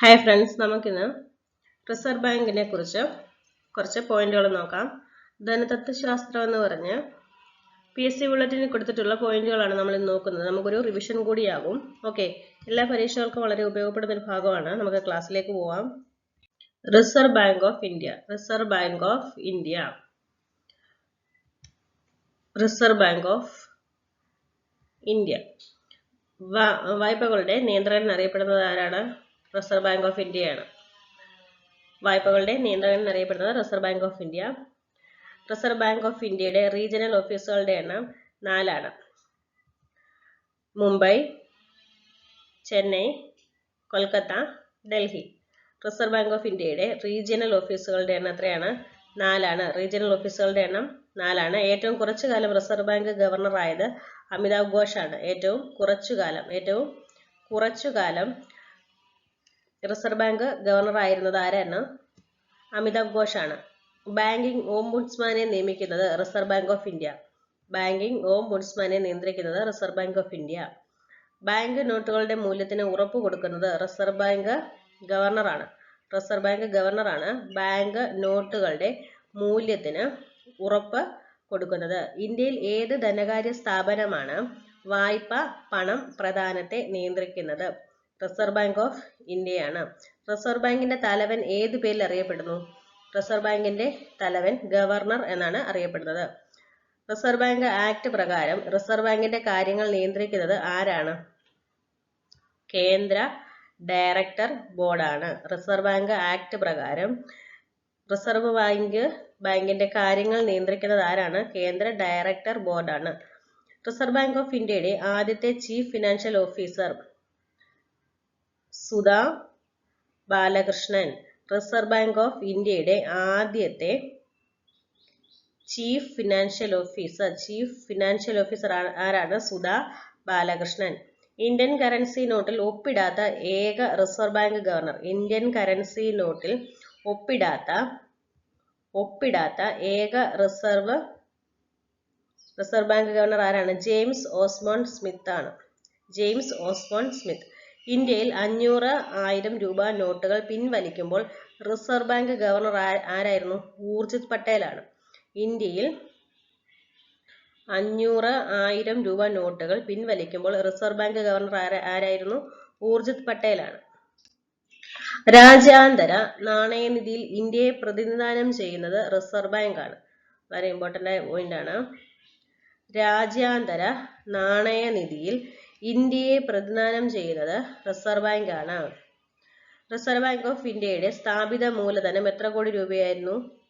Hi friends നമുക്കിന്ന് reserve ബാങ്കിനെ കുറിച്ച് കുറച്ച് പോയിന്റുകൾ നോക്കാം. ധനതത്വശാസ്ത്രം എന്ന് പറഞ്ഞ് പി എസ് സി ബുള്ളറ്റിന് കൊടുത്തിട്ടുള്ള പോയിന്റുകളാണ് നമ്മൾ ഇന്ന് നോക്കുന്നത്. നമുക്കൊരു റിവിഷൻ കൂടിയാകും. ഓക്കെ എല്ലാ പരീക്ഷകൾക്കും വളരെ ഉപയോഗപ്പെടുന്ന ഒരു ഭാഗമാണ്. നമുക്ക് ക്ലാസ്സിലേക്ക് പോവാം. Reserve bank of India reserve bank of India reserve bank of India വായ്പകളുടെ നിയന്ത്രകൻ അറിയപ്പെടുന്നത് ആരാണ്? റിസർവ് ബാങ്ക് ഓഫ് ഇന്ത്യയാണ് വായ്പകളുടെ നിയന്ത്രണം എന്നറിയപ്പെടുന്നത് reserve bank of India reserve bank of ഇന്ത്യയുടെ റീജിയണൽ ഓഫീസുകളുടെ എണ്ണം നാലാണ്. Mumbai Chennai Kolkata Delhi. Reserve bank of ഇന്ത്യയുടെ റീജിയണൽ ഓഫീസുകളുടെ എണ്ണം എത്രയാണ്? നാലാണ്. റീജിയണൽ ഓഫീസുകളുടെ എണ്ണം നാലാണ്. ഏറ്റവും കുറച്ചു കാലം റിസർവ് ബാങ്ക് ഗവർണർ ആയത് അമിതാഭ് ഘോഷാണ്. ഏറ്റവും കുറച്ചു കാലം ഏറ്റവും കുറച്ചു കാലം റിസർവ് ബാങ്ക് ഗവർണർ ആയിരുന്നത് ആരാണ് അമിതാഭ് ആണ് ബാങ്കിംഗ് ഓംബുഡ്സ്മാനെ നിയമിക്കുന്നത് reserve bank of India. Banking ഓംബുഡ്സ്മാനെ നിയന്ത്രിക്കുന്നത് reserve bank of India. Bank നോട്ടുകളുടെ മൂല്യത്തിന് ഉറപ്പ് കൊടുക്കുന്നത് റിസർവ് ബാങ്ക് ഗവർണറാണ് റിസർവ് ബാങ്ക് ഗവർണറാണ് ബാങ്ക് നോട്ടുകളുടെ മൂല്യത്തിന് ഉറപ്പ് കൊടുക്കുന്നത്. ഇന്ത്യയിൽ ഏത് ധനകാര്യ സ്ഥാപനമാണ് വായ്പ പണം പ്രധാനത്തെ നിയന്ത്രിക്കുന്നത്? റിസർവ് ബാങ്ക് ഓഫ് ഇന്ത്യയാണ്. റിസർവ് ബാങ്കിന്റെ തലവൻ ഏത് പേരിൽ അറിയപ്പെടുന്നു? റിസർവ് ബാങ്കിന്റെ തലവൻ ഗവർണർ എന്നാണ് അറിയപ്പെടുന്നത്. റിസർവ് ബാങ്ക് ആക്ട് പ്രകാരം റിസർവ് ബാങ്കിന്റെ കാര്യങ്ങൾ നിയന്ത്രിക്കുന്നത് ആരാണ്? കേന്ദ്ര ഡയറക്ടർ ബോർഡാണ്. റിസർവ് ബാങ്ക് ആക്ട് പ്രകാരം റിസർവ് ബാങ്ക് ബാങ്കിന്റെ കാര്യങ്ങൾ നിയന്ത്രിക്കുന്നത് ആരാണ്? കേന്ദ്ര ഡയറക്ടർ ബോർഡാണ്. റിസർവ് ബാങ്ക് ഓഫ് ഇന്ത്യയുടെ ആദ്യത്തെ chief financial officer Sudha Balakrishnan reserve bank of ഇന്ത്യയുടെ ആദ്യത്തെ chief financial officer chief financial officer ആരാണ്? സുധാ ബാലകൃഷ്ണൻ. ഇന്ത്യൻ കറൻസി നോട്ടിൽ ഒപ്പിടാത്ത ഏക reserve bank governor Indian currency നോട്ടിൽ ഒപ്പിടാത്ത ഒപ്പിടാത്ത ഏക റിസർവ് റിസർവ് ബാങ്ക് ഗവർണർ ആരാണ്? ജെയിംസ് ഓസ്മോൺ സ്മിത്ത് ആണ്. ജെയിംസ് ഓസ്മോൺ സ്മിത്ത് ഇന്ത്യയിൽ അഞ്ഞൂറ് ആയിരം രൂപ നോട്ടുകൾ പിൻവലിക്കുമ്പോൾ റിസർവ് ബാങ്ക് ഗവർണർ ആരായിരുന്നു? ഊർജിത് പട്ടേലാണ്. ഇന്ത്യയിൽ അഞ്ഞൂറ് ആയിരം രൂപ നോട്ടുകൾ പിൻവലിക്കുമ്പോൾ റിസർവ് ബാങ്ക് ഗവർണർ ആരായിരുന്നു? ഊർജിത് പട്ടേലാണ്. രാജ്യാന്തര നാണയനിധിയിൽ ഇന്ത്യയെ പ്രതിനിധാനം ചെയ്യുന്നത് റിസർവ് ബാങ്ക് ആണ് വളരെ ഇമ്പോർട്ടന്റ് ആയ പോയിന്റ് ആണ്. രാജ്യാന്തര നാണയനിധിയിൽ ഇന്ത്യയെ പ്രതിദാനം ചെയ്യുന്നത് റിസർവ് ബാങ്ക് ആണ് റിസർവ് ബാങ്ക് ഓഫ് ഇന്ത്യയുടെ സ്ഥാപിത മൂലധനം എത്ര കോടി രൂപയായിരുന്നു?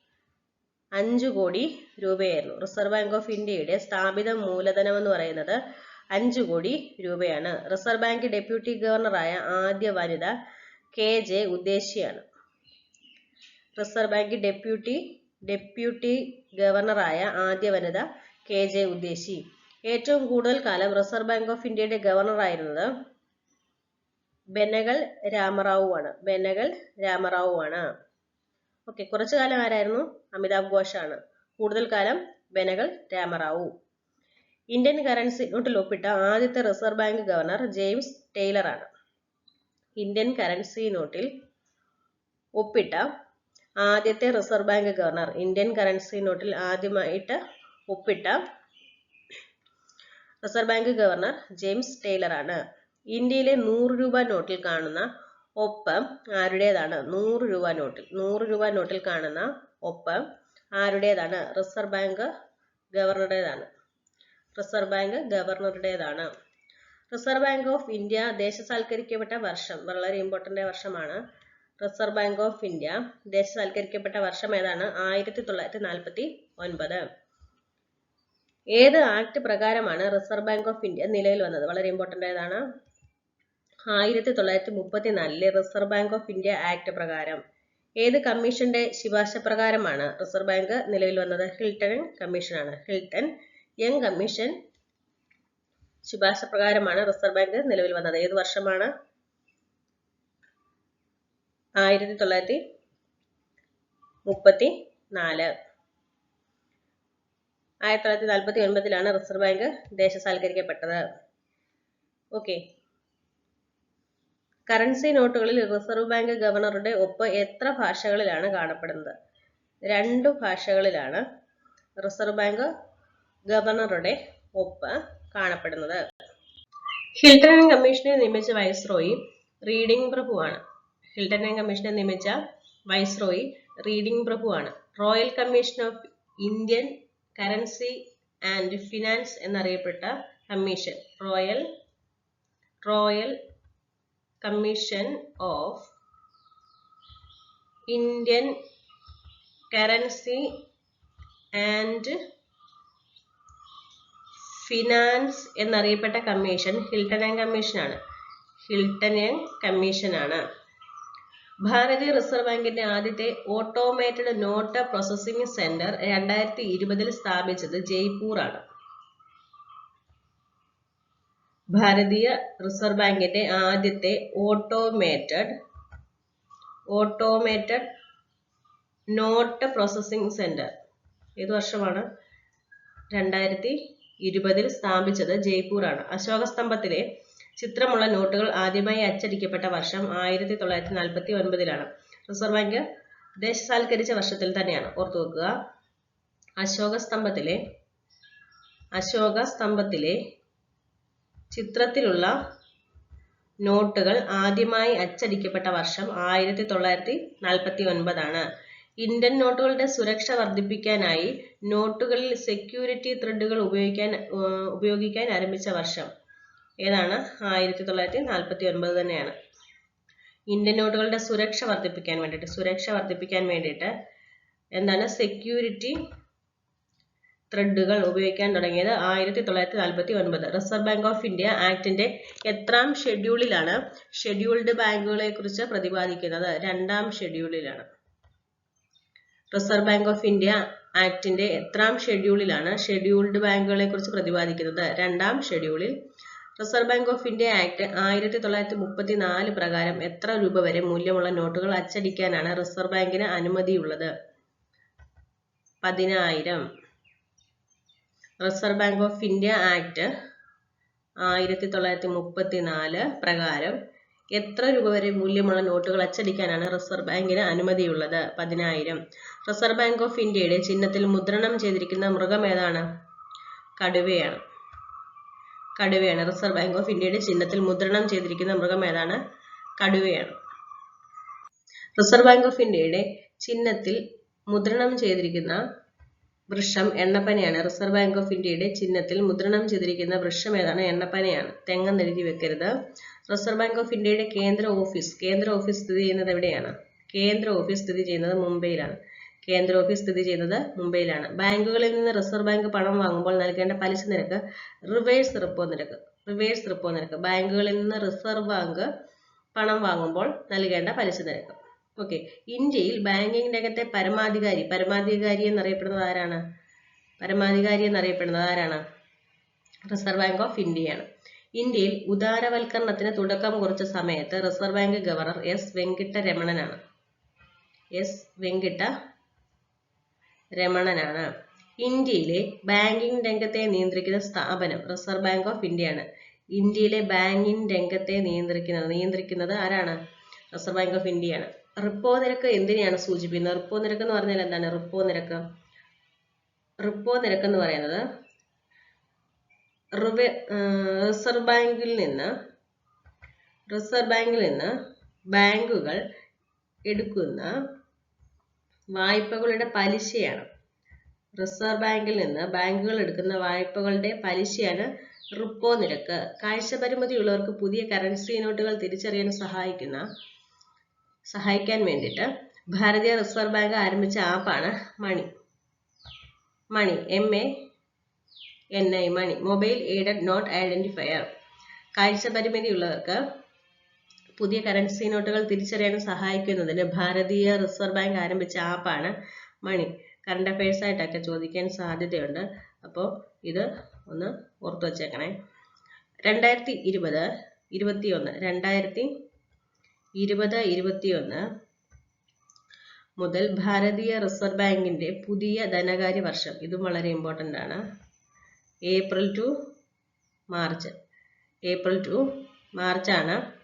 അഞ്ചു കോടി രൂപയായിരുന്നു. റിസർവ് ബാങ്ക് ഓഫ് ഇന്ത്യയുടെ സ്ഥാപിത മൂലധനം എന്ന് പറയുന്നത് അഞ്ചു കോടി രൂപയാണ്. റിസർവ് ബാങ്ക് ഡെപ്യൂട്ടി ഗവർണറായ ആദ്യ വനിത കെ ജെ ഉദ്ദേശിയാണ്. റിസർവ് ബാങ്ക് ഡെപ്യൂട്ടി ഡെപ്യൂട്ടി ഗവർണറായ ആദ്യ വനിത കെ ജെ ഉദ്ദേശ്ശി. ഏറ്റവും കൂടുതൽ കാലം റിസർവ് ബാങ്ക് ഓഫ് ഇന്ത്യയുടെ ഗവർണറായിരുന്നത് ബെനഗൽ രാമറാവു ആണ് ബെനഗൽ രാമറാവു ആണ് ഓക്കെ കുറച്ചു കാലം ആരായിരുന്നു? അമിതാഭ് ഘോഷ് ആണ് കൂടുതൽ കാലം ബെനഗൽ രാമറാവു. ഇന്ത്യൻ കറൻസി നോട്ടിൽ ഒപ്പിട്ട ആദ്യത്തെ reserve bank governor James Taylor ആണ്. ഇന്ത്യൻ കറൻസി നോട്ടിൽ ഒപ്പിട്ട ആദ്യത്തെ reserve bank governor Indian currency നോട്ടിൽ ആദ്യമായിട്ട് ഒപ്പിട്ട റിസർവ് ബാങ്ക് ഗവർണർ ജെയിംസ് ടൈലറാണ് ഇന്ത്യയിലെ നൂറ് രൂപ നോട്ടിൽ കാണുന്ന ഒപ്പം ആരുടേതാണ്? നൂറ് രൂപ നോട്ടിൽ നൂറ് രൂപ നോട്ടിൽ കാണുന്ന ഒപ്പം ആരുടേതാണ്? റിസർവ് ബാങ്ക് ഗവർണറുടേതാണ്. റിസർവ് ബാങ്ക് ഗവർണറുടേതാണ്. റിസർവ് ബാങ്ക് ഓഫ് ഇന്ത്യ ദേശസാൽക്കരിക്കപ്പെട്ട വർഷം വളരെ ഇമ്പോർട്ടന്റ് വർഷമാണ്. റിസർവ് ബാങ്ക് ഓഫ് ഇന്ത്യ ദേശസാൽക്കരിക്കപ്പെട്ട വർഷം ഏതാണ്? ആയിരത്തി തൊള്ളായിരത്തി നാൽപ്പത്തി ഒൻപത്. ഏത് ആക്ട് പ്രകാരമാണ് റിസർവ് ബാങ്ക് ഓഫ് ഇന്ത്യ നിലയിൽ വന്നത്? വളരെ ഇമ്പോർട്ടന്റ് ആയതാണ്. ആയിരത്തി തൊള്ളായിരത്തി മുപ്പത്തിനാലിലെ reserve bank of India act പ്രകാരം ഏത് കമ്മീഷന്റെ ശുപാർശ പ്രകാരമാണ് റിസർവ് ബാങ്ക് നിലവിൽ വന്നത്? ഹിൽട്ടൺ കമ്മീഷനാണ്. ഹിൽട്ടൺ യങ് കമ്മീഷൻ ശുപാർശ പ്രകാരമാണ് റിസർവ് ബാങ്ക് നിലവിൽ വന്നത്. ഏത് വർഷമാണ്? ആയിരത്തി തൊള്ളായിരത്തി മുപ്പത്തി നാല് ആയിരത്തി തൊള്ളായിരത്തി നാൽപ്പത്തി ഒൻപതിലാണ് റിസർവ് ബാങ്ക് ദേശസാൽക്കരിക്കപ്പെട്ടത്. ഓക്കെ കറൻസി നോട്ടുകളിൽ റിസർവ് ബാങ്ക് ഗവർണറുടെ ഒപ്പ് എത്ര ഭാഷകളിലാണ് കാണപ്പെടുന്നത്? രണ്ട് ഭാഷകളിലാണ് റിസർവ് ബാങ്ക് ഗവർണറുടെ ഒപ്പ് കാണപ്പെടുന്നത്. ഹിൽട്ടൺ കമ്മീഷനെ നിയമിച്ച വൈസ്രോയി റീഡിംഗ് പ്രഭുവാണ് ഹിൽട്ടൺ കമ്മീഷനെ നിയമിച്ച viceroy Reading പ്രഭുവാണ് royal commission of Indian currency and finance എന്നറിയപ്പെട്ട commission royal royal commission of Indian currency and finance എന്നറിയപ്പെട്ട commission Hilton കമ്മീഷനാണ് ഹിൽട്ടൺ കമ്മീഷനാണ് ഭാരതീയ റിസർവ് ബാങ്കിന്റെ ആദ്യത്തെ ഓട്ടോമേറ്റഡ് നോട്ട് പ്രോസസ്സിംഗ് സെന്റർ രണ്ടായിരത്തി ഇരുപതിൽ സ്ഥാപിച്ചത് ജയ്പൂർ ആണ് ഭാരതീയ റിസർവ് ബാങ്കിന്റെ ആദ്യത്തെ automated automated note processing centre ഏത് വർഷമാണ്? രണ്ടായിരത്തി ഇരുപതിൽ സ്ഥാപിച്ചത് ജയ്പൂർ ആണ് അശോക സ്തംഭത്തിലെ ചിത്രമുള്ള നോട്ടുകൾ ആദ്യമായി അച്ചടിക്കപ്പെട്ട വർഷം ആയിരത്തി തൊള്ളായിരത്തി നാൽപ്പത്തി ഒൻപതിലാണ് റിസർവ് ബാങ്ക് ദേശസാൽക്കരിച്ച വർഷത്തിൽ തന്നെയാണ്. ഓർത്തു വെക്കുക. അശോക സ്തംഭത്തിലെ അശോക സ്തംഭത്തിലെ ചിത്രത്തിലുള്ള നോട്ടുകൾ ആദ്യമായി അച്ചടിക്കപ്പെട്ട വർഷം ആയിരത്തി തൊള്ളായിരത്തി നാൽപ്പത്തി ഒൻപതാണ് ഇന്ത്യൻ നോട്ടുകളുടെ സുരക്ഷ വർദ്ധിപ്പിക്കാനായി നോട്ടുകളിൽ സെക്യൂരിറ്റി ത്രെഡുകൾ ഉപയോഗിക്കാൻ ഉപയോഗിക്കാൻ ആരംഭിച്ച വർഷം ഏതാണ്? ആയിരത്തി തൊള്ളായിരത്തി നാൽപ്പത്തി ഒൻപത് തന്നെയാണ്. ഇന്ത്യൻ നോട്ടുകളുടെ സുരക്ഷ വർദ്ധിപ്പിക്കാൻ വേണ്ടിയിട്ട് സുരക്ഷ വർദ്ധിപ്പിക്കാൻ വേണ്ടിയിട്ട് എന്താണ്? സെക്യൂരിറ്റി ത്രെഡുകൾ ഉപയോഗിക്കാൻ തുടങ്ങിയത് ആയിരത്തി തൊള്ളായിരത്തി നാൽപ്പത്തി ഒൻപത് റിസർവ് ബാങ്ക് ഓഫ് ഇന്ത്യ ആക്ടിന്റെ എത്രാം ഷെഡ്യൂളിലാണ് ഷെഡ്യൂൾഡ് ബാങ്കുകളെ കുറിച്ച് പ്രതിപാദിക്കുന്നത്? രണ്ടാം ഷെഡ്യൂളിലാണ്. റിസർവ് ബാങ്ക് ഓഫ് ഇന്ത്യ ആക്ടിന്റെ എത്രാം ഷെഡ്യൂളിലാണ് ഷെഡ്യൂൾഡ് ബാങ്കുകളെ കുറിച്ച് പ്രതിപാദിക്കുന്നത്? രണ്ടാം ഷെഡ്യൂളിൽ reserve bank of India act ആയിരത്തി തൊള്ളായിരത്തി മുപ്പത്തി നാല് പ്രകാരം എത്ര രൂപ വരെ മൂല്യമുള്ള നോട്ടുകൾ അച്ചടിക്കാനാണ് റിസർവ് ബാങ്കിന് അനുമതിയുള്ളത്? പതിനായിരം. Reserve bank of India act ആയിരത്തി തൊള്ളായിരത്തി മുപ്പത്തി നാല് പ്രകാരം എത്ര രൂപ വരെ മൂല്യമുള്ള നോട്ടുകൾ അച്ചടിക്കാനാണ് റിസർവ് ബാങ്കിന് അനുമതിയുള്ളത്? പതിനായിരം. റിസർവ് ബാങ്ക് ഓഫ് ഇന്ത്യയുടെ ചിഹ്നത്തിൽ മുദ്രണം ചെയ്തിരിക്കുന്ന മൃഗം ഏതാണ്? കടുവയാണ്. കടുവയാണ്. റിസർവ് ബാങ്ക് ഓഫ് ഇന്ത്യയുടെ ചിഹ്നത്തിൽ മുദ്രണം ചെയ്തിരിക്കുന്ന മൃഗം ഏതാണ്? കടുവയാണ്. റിസർവ് ബാങ്ക് ഓഫ് ഇന്ത്യയുടെ ചിഹ്നത്തിൽ മുദ്രണം ചെയ്തിരിക്കുന്ന വൃക്ഷം എണ്ണപ്പനയാണ്. റിസർവ് ബാങ്ക് ഓഫ് ഇന്ത്യയുടെ ചിഹ്നത്തിൽ മുദ്രണം ചെയ്തിരിക്കുന്ന വൃക്ഷം ഏതാണ്? എണ്ണപ്പനയാണ്. തെങ്ങെന്ന് എഴുതി വെക്കരുത്. റിസർവ് ബാങ്ക് ഓഫ് ഇന്ത്യയുടെ കേന്ദ്ര ഓഫീസ് കേന്ദ്ര ഓഫീസ് സ്ഥിതി ചെയ്യുന്നത് എവിടെയാണ്? കേന്ദ്ര ഓഫീസ് സ്ഥിതി ചെയ്യുന്നത് മുംബൈയിലാണ്. കേന്ദ്ര ഓഫീസ് സ്ഥിതി ചെയ്യുന്നത് മുംബൈയിലാണ്. ബാങ്കുകളിൽ നിന്ന് റിസർവ് ബാങ്ക് പണം വാങ്ങുമ്പോൾ നൽകേണ്ട പലിശ നിരക്ക് റിവേഴ്സ് റിപ്പോ നിരക്ക് റിവേഴ്സ് റിപ്പോ നിരക്ക്. ബാങ്കുകളിൽ നിന്ന് റിസർവ് ബാങ്ക് പണം വാങ്ങുമ്പോൾ നൽകേണ്ട പലിശ നിരക്ക്. ഓക്കെ. ഇന്ത്യയിൽ ബാങ്കിംഗ് രംഗത്തെ പരമാധികാരി പരമാധികാരി എന്നറിയപ്പെടുന്നത് ആരാണ്? പരമാധികാരി എന്നറിയപ്പെടുന്നത് ആരാണ്? റിസർവ് ബാങ്ക് ഓഫ് ഇന്ത്യയാണ്. ഇന്ത്യയിൽ ഉദാരവൽക്കരണത്തിന് തുടക്കം കുറച്ച സമയത്ത് reserve bank governor S Venkata രമണനാണ് എസ് വെങ്കിട്ട രമണനാണ്. ഇന്ത്യയിലെ ബാങ്കിംഗ് രംഗത്തെ നിയന്ത്രിക്കുന്ന സ്ഥാപനം റിസർവ് ബാങ്ക് ഓഫ് ഇന്ത്യയാണ്. ഇന്ത്യയിലെ ബാങ്കിംഗ് രംഗത്തെ നിയന്ത്രിക്കുന്നത് നിയന്ത്രിക്കുന്നത് ആരാണ്? റിസർവ് ബാങ്ക് ഓഫ് ഇന്ത്യയാണ്. റിപ്പോ നിരക്ക് എന്തിനെയാണ് സൂചിപ്പിക്കുന്നത്? റിപ്പോ നിരക്ക് എന്ന് പറഞ്ഞാൽ എന്താണ്? റിപ്പോ നിരക്ക്. റിപ്പോ നിരക്ക് എന്ന് പറയുന്നത് റിസർവ് ബാങ്കിൽ നിന്ന് റിസർവ് ബാങ്കിൽ നിന്ന് ബാങ്കുകൾ എടുക്കുന്ന വായ്പകളുടെ പലിശയാണ്. റിസർവ് ബാങ്കിൽ നിന്ന് ബാങ്കുകൾ എടുക്കുന്ന വായ്പകളുടെ പലിശയാണ് റിപ്പോ നിരക്ക്. കാഴ്ചപരിമിതി ഉള്ളവർക്ക് പുതിയ കറൻസി നോട്ടുകൾ തിരിച്ചറിയാൻ സഹായിക്കുന്ന സഹായിക്കാൻ വേണ്ടിയിട്ട് ഭാരതീയ റിസർവ് ബാങ്ക് ആരംഭിച്ച ആപ്പാണ് MANI MANI M A N I MANI mobile aided note identifier കാഴ്ചപരിമിതിയുള്ളവർക്ക് പുതിയ കറൻസി നോട്ടുകൾ തിരിച്ചറിയാൻ സഹായിക്കുന്നതിന് ഭാരതീയ റിസർവ് ബാങ്ക് ആരംഭിച്ച ആപ്പാണ് മണി കറണ്ട് അഫയേഴ്സ് ആയിട്ടൊക്കെ ചോദിക്കാൻ സാധ്യതയുണ്ട്. അപ്പോൾ ഇത് ഒന്ന് ഓർത്തു വച്ചേക്കണേ. രണ്ടായിരത്തി ഇരുപത് ഇരുപത്തിയൊന്ന് രണ്ടായിരത്തി ഇരുപത് ഇരുപത്തിയൊന്ന് മുതൽ ഭാരതീയ റിസർവ് ബാങ്കിന്റെ പുതിയ ധനകാര്യ വർഷം. ഇതും വളരെ ഇമ്പോർട്ടന്റ് ആണ്. April to March. April to മാർച്ചാണ്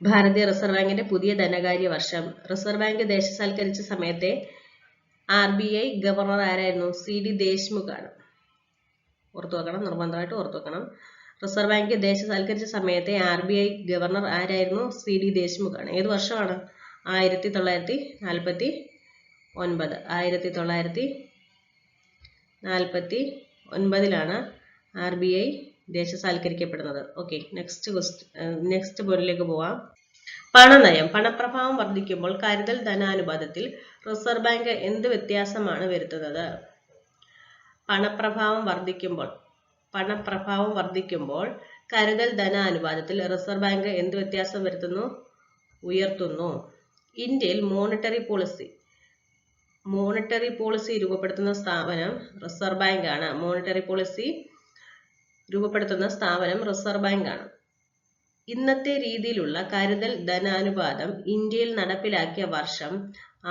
ഭാരതീയ റിസർവ് ബാങ്കിന്റെ പുതിയ ധനകാര്യ വർഷം. റിസർവ് ബാങ്ക് ദേശസാൽക്കരിച്ച സമയത്തെ ആർ ബി ഐ ഗവർണർ ആരായിരുന്നു? സി ഡി ദേശ്മുഖ് ആണ് ഓർത്തു വെക്കണം നിർബന്ധമായിട്ട് ഓർത്തു വെക്കണം. റിസർവ് ബാങ്ക് ദേശസാൽക്കരിച്ച സമയത്തെ ആർ ബി ഐ ഗവർണർ ആരായിരുന്നു? സി ഡി ദേശ്മുഖ് ആണ് ഏത് വർഷമാണ്? ആയിരത്തി തൊള്ളായിരത്തി നാൽപ്പത്തി ഒൻപത് ആയിരത്തി തൊള്ളായിരത്തി നാൽപ്പത്തി ഒൻപതിലാണ് ആർ ബി ഐ ദേശസാൽക്കരിക്കപ്പെടുന്നത്. ഓക്കെ നെക്സ്റ്റ് ക്വസ്റ്റ് നെക്സ്റ്റ് പോയിന്റിലേക്ക് പോവാം. പണനയം പണപ്രഭാവം വർദ്ധിക്കുമ്പോൾ കരുതൽ ധനാനുപാതത്തിൽ റിസർവ് ബാങ്ക് എന്ത് വ്യത്യാസമാണ് വരുത്തുന്നത്? പണപ്രഭാവം വർദ്ധിക്കുമ്പോൾ പണപ്രഭാവം വർദ്ധിക്കുമ്പോൾ കരുതൽ ധനാനുപാതത്തിൽ റിസർവ് ബാങ്ക് എന്ത് വ്യത്യാസം വരുത്തുന്നു? ഉയർത്തുന്നു. ഇന്ത്യയിൽ മോണിറ്ററി പോളിസി മോണിറ്ററി പോളിസി രൂപപ്പെടുത്തുന്ന സ്ഥാപനം റിസർവ് ബാങ്ക് ആണ്. മോണിറ്ററി പോളിസി രൂപപ്പെടുത്തുന്ന സ്ഥാപനം റിസർവ് ബാങ്ക് ആണ് ഇന്നത്തെ രീതിയിലുള്ള കരുതൽ ധനാനുപാതം ഇന്ത്യയിൽ നടപ്പിലാക്കിയ വർഷം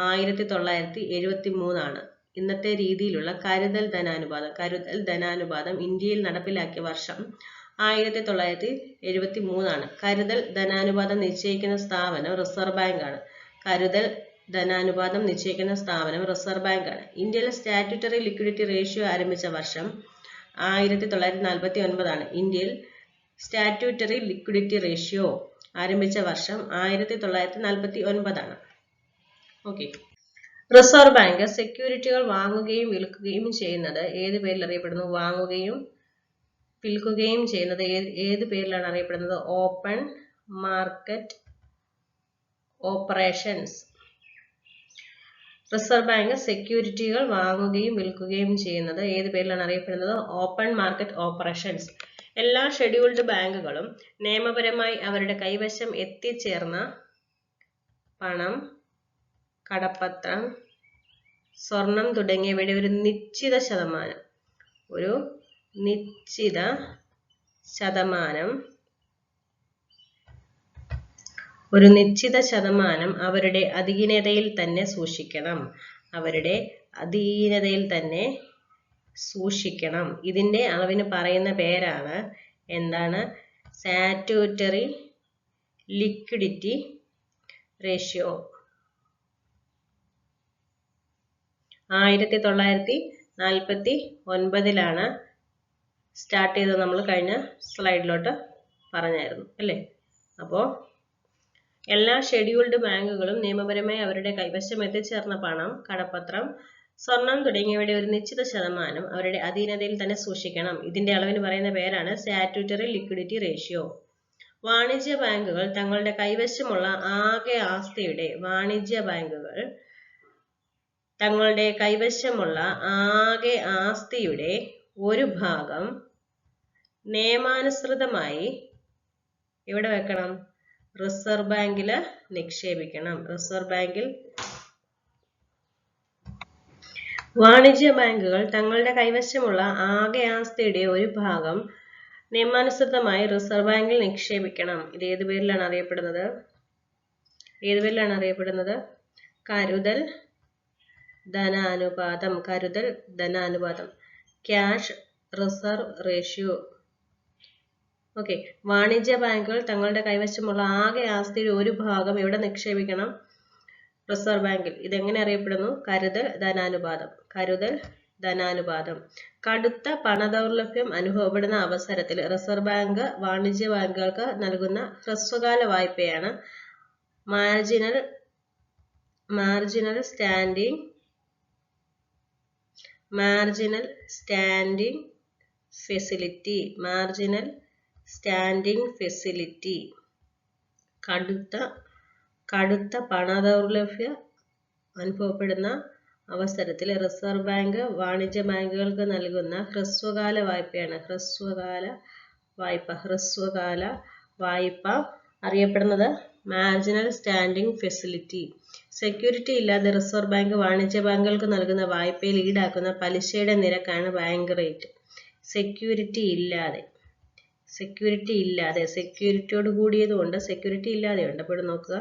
ആയിരത്തി തൊള്ളായിരത്തി എഴുപത്തി മൂന്നാണ് ഇന്നത്തെ രീതിയിലുള്ള കരുതൽ ധനാനുപാതം കരുതൽ ധനാനുപാതം ഇന്ത്യയിൽ നടപ്പിലാക്കിയ വർഷം ആയിരത്തി തൊള്ളായിരത്തി എഴുപത്തി മൂന്നാണ് കരുതൽ ധനാനുപാതം നിശ്ചയിക്കുന്ന സ്ഥാപനം റിസർവ് ബാങ്ക് ആണ് കരുതൽ ധനാനുപാതം നിശ്ചയിക്കുന്ന സ്ഥാപനം റിസർവ് ബാങ്ക് ആണ് ഇന്ത്യയിലെ സ്റ്റാറ്റുറ്ററി ലിക്വിഡിറ്റി റേഷ്യോ ആരംഭിച്ച വർഷം ആയിരത്തി തൊള്ളായിരത്തി നാൽപ്പത്തി ഒൻപതാണ് ഇന്ത്യയിൽ സ്റ്റാറ്റ്യൂട്ടറി ലിക്വിഡിറ്റി റേഷ്യോ ആരംഭിച്ച വർഷം ആയിരത്തി തൊള്ളായിരത്തി നാൽപ്പത്തി ഒൻപതാണ് ഓക്കെ. റിസർവ് ബാങ്ക് സെക്യൂരിറ്റികൾ വാങ്ങുകയും വിൽക്കുകയും ചെയ്യുന്നത് ഏത് പേരിൽ അറിയപ്പെടുന്നു? വാങ്ങുകയും വിൽക്കുകയും ചെയ്യുന്നത് ഏത് പേരിലാണ് അറിയപ്പെടുന്നത്? Open market operations. Reserve bank സെക്യൂരിറ്റികൾ വാങ്ങുകയും വിൽക്കുകയും ചെയ്യുന്നത് ഏത് പേരിലാണ് അറിയപ്പെടുന്നത്? Open market operations. എല്ലാ ഷെഡ്യൂൾഡ് ബാങ്കുകളും നിയമപരമായി അവരുടെ കൈവശം എത്തിച്ചേർന്ന പണം കടപ്പത്രം സ്വർണം തുടങ്ങിയവയുടെ ഒരു നിശ്ചിത ശതമാനം ഒരു നിശ്ചിത ശതമാനം ഒരു നിശ്ചിത ശതമാനം അവരുടെ അധീനതയിൽ തന്നെ സൂക്ഷിക്കണം. അവരുടെ അധീനതയിൽ തന്നെ സൂക്ഷിക്കണം. ഇതിന്റെ അളവിന് പറയുന്ന പേരാണ് എന്താണ്? Statutory liquidity ratio. ആയിരത്തി തൊള്ളായിരത്തി നാൽപ്പത്തി ഒൻപതിലാണ് സ്റ്റാർട്ട് ചെയ്തത് നമ്മൾ കഴിഞ്ഞ സ്ലൈഡിലോട്ട് പറഞ്ഞായിരുന്നു അല്ലേ? അപ്പോൾ എല്ലാ ഷെഡ്യൂൾഡ് ബാങ്കുകളും നിയമപരമായി അവരുടെ കൈവശം എത്തിച്ചേർന്ന പണം കടപ്പത്രം സ്വർണം തുടങ്ങിയവയുടെ ഒരു നിശ്ചിത ശതമാനം അവരുടെ അധീനതയിൽ തന്നെ സൂക്ഷിക്കണം. ഇതിന്റെ അളവിന് പറയുന്ന പേരാണ് സ്റ്റാറ്റ്യൂട്ടറി ലിക്വിഡിറ്റി റേഷ്യോ വാണിജ്യ ബാങ്കുകൾ തങ്ങളുടെ കൈവശമുള്ള ആകെ ആസ്തിയുടെ വാണിജ്യ ബാങ്കുകൾ തങ്ങളുടെ കൈവശമുള്ള ആകെ ആസ്തിയുടെ ഒരു ഭാഗം നിയമാനുസൃതമായി എവിടെ വെക്കണം? റിസർവ് ബാങ്കിൽ നിക്ഷേപിക്കണം. റിസർവ് ബാങ്കിൽ വാണിജ്യ ബാങ്കുകൾ തങ്ങളുടെ കൈവശമുള്ള ആകെ ആസ്തിയുടെ ഒരു ഭാഗം നിയമാനുസൃതമായി റിസർവ് ബാങ്കിൽ നിക്ഷേപിക്കണം. ഇത് ഏത് പേരിലാണ് അറിയപ്പെടുന്നത്? ഏത് പേരിലാണ് അറിയപ്പെടുന്നത്? കരുതൽ ധനാനുപാതം. കരുതൽ ധനാനുപാതം. ക്യാഷ് റിസർവ് റേഷ്യോ ഓക്കെ വാണിജ്യ ബാങ്കുകൾ തങ്ങളുടെ കൈവശമുള്ള ആകെ ആസ്തിയുടെ ഒരു ഭാഗം എവിടെ നിക്ഷേപിക്കണം? റിസർവ് ബാങ്കിൽ. ഇതെങ്ങനെ അറിയപ്പെടുന്നു? കരുതൽ ധനാനുപാതം. കരുതൽ ധനാനുപാതം. കടുത്ത പണദൗർലഭ്യം അനുഭവപ്പെടുന്ന അവസരത്തിൽ റിസർവ് ബാങ്ക് വാണിജ്യ ബാങ്കുകൾക്ക് നൽകുന്ന ഹ്രസ്വകാല വായ്പയാണ് marginal marginal standing marginal standing facility. Marginal standing facility. കടുത്ത കടുത്ത പണദൗർലഭ്യ അനുഭവപ്പെടുന്ന അവസരത്തിൽ റിസർവ് ബാങ്ക് വാണിജ്യ ബാങ്കുകൾക്ക് നൽകുന്ന ഹ്രസ്വകാല വായ്പയാണ്. ഹ്രസ്വകാല വായ്പ ഹ്രസ്വകാല വായ്പ അറിയപ്പെടുന്നത് മാർജിനൽ സ്റ്റാൻഡിംഗ് ഫെസിലിറ്റി. സെക്യൂരിറ്റി ഇല്ലാതെ റിസർവ് ബാങ്ക് വാണിജ്യ ബാങ്കുകൾക്ക് നൽകുന്ന വായ്പയിൽ ഈടാക്കുന്ന പലിശയുടെ നിരക്കാണ് ബാങ്ക് റേറ്റ്. സെക്യൂരിറ്റി ഇല്ലാതെ സെക്യൂരിറ്റി ഇല്ലാതെ സെക്യൂരിറ്റിയോട് കൂടിയതുകൊണ്ട് സെക്യൂരിറ്റി ഇല്ലാതെ ഉണ്ട്. അപ്പോൾ നോക്കുക.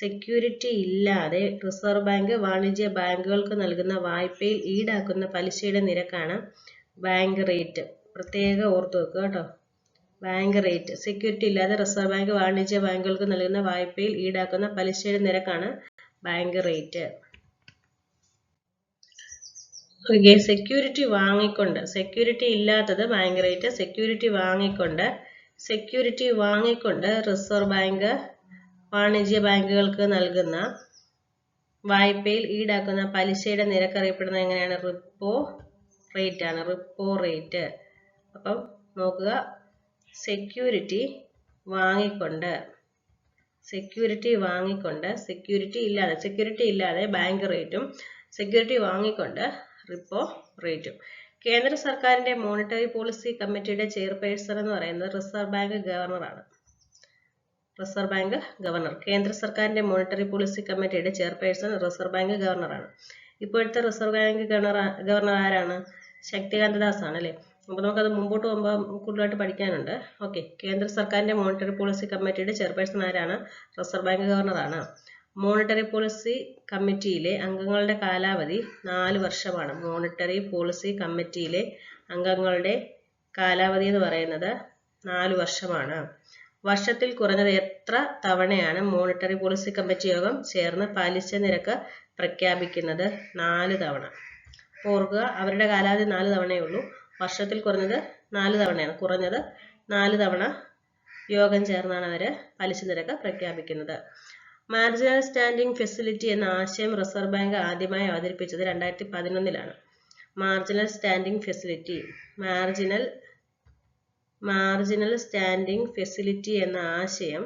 സെക്യൂരിറ്റി ഇല്ലാതെ റിസർവ് ബാങ്ക് വാണിജ്യ ബാങ്കുകൾക്ക് നൽകുന്ന വായ്പയിൽ ഈടാക്കുന്ന പലിശയുടെ നിരക്കാണ് ബാങ്ക് റേറ്റ് പ്രത്യേകം ഓർത്ത് വെക്കുക കേട്ടോ. ബാങ്ക് റേറ്റ് സെക്യൂരിറ്റി ഇല്ലാതെ റിസർവ് ബാങ്ക് വാണിജ്യ ബാങ്കുകൾക്ക് നൽകുന്ന വായ്പയിൽ ഈടാക്കുന്ന പലിശയുടെ നിരക്കാണ് ബാങ്ക് റേറ്റ് സെക്യൂരിറ്റി വാങ്ങിക്കൊണ്ട് സെക്യൂരിറ്റി ഇല്ലാത്തത് ബാങ്ക് റേറ്റ് സെക്യൂരിറ്റി വാങ്ങിക്കൊണ്ട് സെക്യൂരിറ്റി വാങ്ങിക്കൊണ്ട് റിസർവ് ബാങ്ക് വാണിജ്യ ബാങ്കുകൾക്ക് നൽകുന്ന വായ്പയിൽ ഈടാക്കുന്ന പലിശയുടെ നിരക്ക് അറിയപ്പെടുന്നത് എങ്ങനെയാണ്? റിപ്പോ റേറ്റ് ആണ് റിപ്പോ റേറ്റ് അപ്പം നോക്കുക സെക്യൂരിറ്റി വാങ്ങിക്കൊണ്ട് സെക്യൂരിറ്റി വാങ്ങിക്കൊണ്ട് സെക്യൂരിറ്റി ഇല്ലാതെ സെക്യൂരിറ്റി ഇല്ലാതെ ബാങ്ക് റേറ്റും സെക്യൂരിറ്റി വാങ്ങിക്കൊണ്ട് റിപ്പോ റേറ്റും. കേന്ദ്ര സർക്കാരിന്റെ മോണിറ്ററി പോളിസി കമ്മിറ്റിയുടെ ചെയർപേഴ്സൺ എന്ന് പറയുന്നത് റിസർവ് ബാങ്ക് ഗവർണറാണ് റിസർവ് ബാങ്ക് ഗവർണർ കേന്ദ്ര സർക്കാരിന്റെ മോണിറ്ററി പോളിസി കമ്മിറ്റിയുടെ ചെയർപേഴ്സൺ റിസർവ് ബാങ്ക് ഗവർണറാണ് ഇപ്പോഴത്തെ റിസർവ് ബാങ്ക് ഗവർണർ ഗവർണർ ആരാണ്? ശക്തികാന്ത ദാസ് ആണ് അല്ലേ? അപ്പോൾ നമുക്കത് മുമ്പോട്ട് പോകുമ്പോൾ കൂടുതലായിട്ട് പഠിക്കാനുണ്ട്. ഓക്കെ കേന്ദ്ര സർക്കാരിന്റെ മോണിറ്ററി പോളിസി കമ്മിറ്റിയുടെ ചെയർപേഴ്സൺ ആരാണ്? റിസർവ് ബാങ്ക് ഗവർണറാണ് മോണിറ്ററി പോളിസി കമ്മിറ്റിയിലെ അംഗങ്ങളുടെ കാലാവധി നാല് വർഷമാണ്. മോണിറ്ററി പോളിസി കമ്മിറ്റിയിലെ അംഗങ്ങളുടെ കാലാവധി എന്ന് പറയുന്നത് നാല് വർഷമാണ്. വർഷത്തിൽ കുറഞ്ഞത് എത്ര തവണയാണ് മോണിറ്ററി പോളിസി കമ്മിറ്റി യോഗം ചേർന്ന് പലിശ നിരക്ക് പ്രഖ്യാപിക്കുന്നത്? നാല് തവണ. ഓർക്കുക അവരുടെ കാലാവധി നാല് തവണയേ ഉള്ളൂ. വർഷത്തിൽ കുറഞ്ഞത് നാല് തവണയാണ്. കുറഞ്ഞത് നാല് തവണ യോഗം ചേർന്നാണ് അവർ പലിശ നിരക്ക് പ്രഖ്യാപിക്കുന്നത്. മാർജിനൽ സ്റ്റാൻഡിംഗ് ഫെസിലിറ്റി എന്ന ആശയം റിസർവ് ബാങ്ക് ആദ്യമായി അവതരിപ്പിച്ചത് രണ്ടായിരത്തി പതിനൊന്നിലാണ് marginal standing facility marginal marginal standing facility എന്ന ആശയം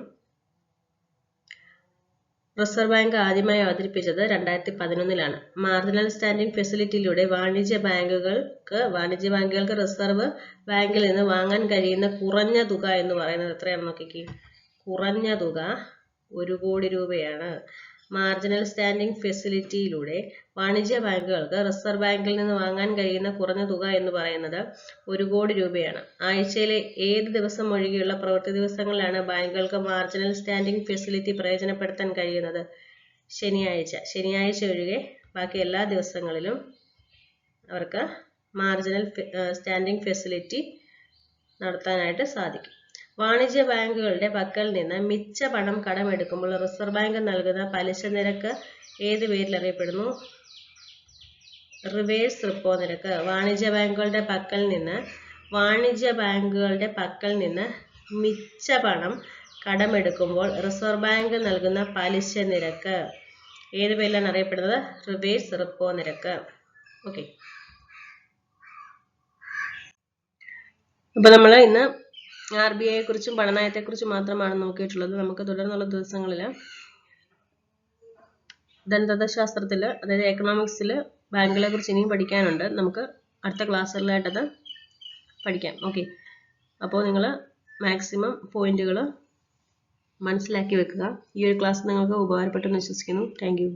റിസർവ് ബാങ്ക് ആദ്യമായി അവതരിപ്പിച്ചത് രണ്ടായിരത്തി പതിനൊന്നിലാണ് മാർജിനൽ സ്റ്റാൻഡിംഗ് ഫെസിലിറ്റിയിലൂടെ വാണിജ്യ ബാങ്കുകൾക്ക് വാണിജ്യ ബാങ്കുകൾക്ക് റിസർവ് ബാങ്കിൽ നിന്ന് വാങ്ങാൻ കഴിയുന്ന കുറഞ്ഞ തുക എന്ന് പറയുന്നത് എത്രയാണെന്ന് നോക്കിക്കേ. കുറഞ്ഞ തുക ഒരു കോടി രൂപയാണ്. മാർജിനൽ സ്റ്റാൻഡിംഗ് ഫെസിലിറ്റിയിലൂടെ വാണിജ്യ ബാങ്കുകൾക്ക് റിസർവ് ബാങ്കിൽ നിന്ന് വാങ്ങാൻ കഴിയുന്ന കുറഞ്ഞ തുക എന്ന് പറയുന്നത് ഒരു കോടി രൂപയാണ്. ആഴ്ചയിലെ ഏത് ദിവസം ഒഴികെയുള്ള പ്രവൃത്തി ദിവസങ്ങളിലാണ് ബാങ്കുകൾക്ക് മാർജിനൽ സ്റ്റാൻഡിംഗ് ഫെസിലിറ്റി പ്രയോജനപ്പെടുത്താൻ കഴിയുന്നത്? ശനിയാഴ്ച. ശനിയാഴ്ച ഒഴികെ ബാക്കി എല്ലാ ദിവസങ്ങളിലും അവർക്ക് മാർജിനൽ സ്റ്റാൻഡിംഗ് ഫെസിലിറ്റി നടത്താനായിട്ട് സാധിക്കും. വാണിജ്യ ബാങ്കുകളുടെ പക്കൽ നിന്ന് മിച്ച പണം കടമെടുക്കുമ്പോൾ റിസർവ് ബാങ്ക് നൽകുന്ന പലിശ നിരക്ക് ഏത് പേരിൽ അറിയപ്പെടുന്നു? റിവേഴ്സ് റിപ്പോ നിരക്ക്. വാണിജ്യ ബാങ്കുകളുടെ പക്കൽ നിന്ന് വാണിജ്യ ബാങ്കുകളുടെ പക്കൽ നിന്ന് മിച്ച പണം കടമെടുക്കുമ്പോൾ റിസർവ് ബാങ്ക് നൽകുന്ന പലിശ നിരക്ക് ഏത് പേരിലാണ് അറിയപ്പെടുന്നത്? റിവേഴ്സ് റിപ്പോ നിരക്ക്. ഓക്കെ. അപ്പോൾ നമ്മൾ ഇന്ന് ആർ ബി ഐയെ കുറിച്ചും മാത്രമാണ് നോക്കിയിട്ടുള്ളത്. നമുക്ക് തുടർന്നുള്ള ദിവസങ്ങളിൽ ധനതത്വശാസ്ത്രത്തിൽ അതായത് എക്കണോമിക്സിൽ ബാങ്കുകളെ കുറിച്ച് ഇനിയും പഠിക്കാനുണ്ട്. നമുക്ക് അടുത്ത ക്ലാസ്സുകളിലായിട്ടത് പഠിക്കാം. ഓക്കെ. അപ്പോൾ നിങ്ങൾ മാക്സിമം പോയിന്റുകൾ മനസ്സിലാക്കി വെക്കുക. ഈ ഒരു ക്ലാസ് നിങ്ങൾക്ക് ഉപകാരപ്പെട്ടെന്ന് വിശ്വസിക്കുന്നു. താങ്ക്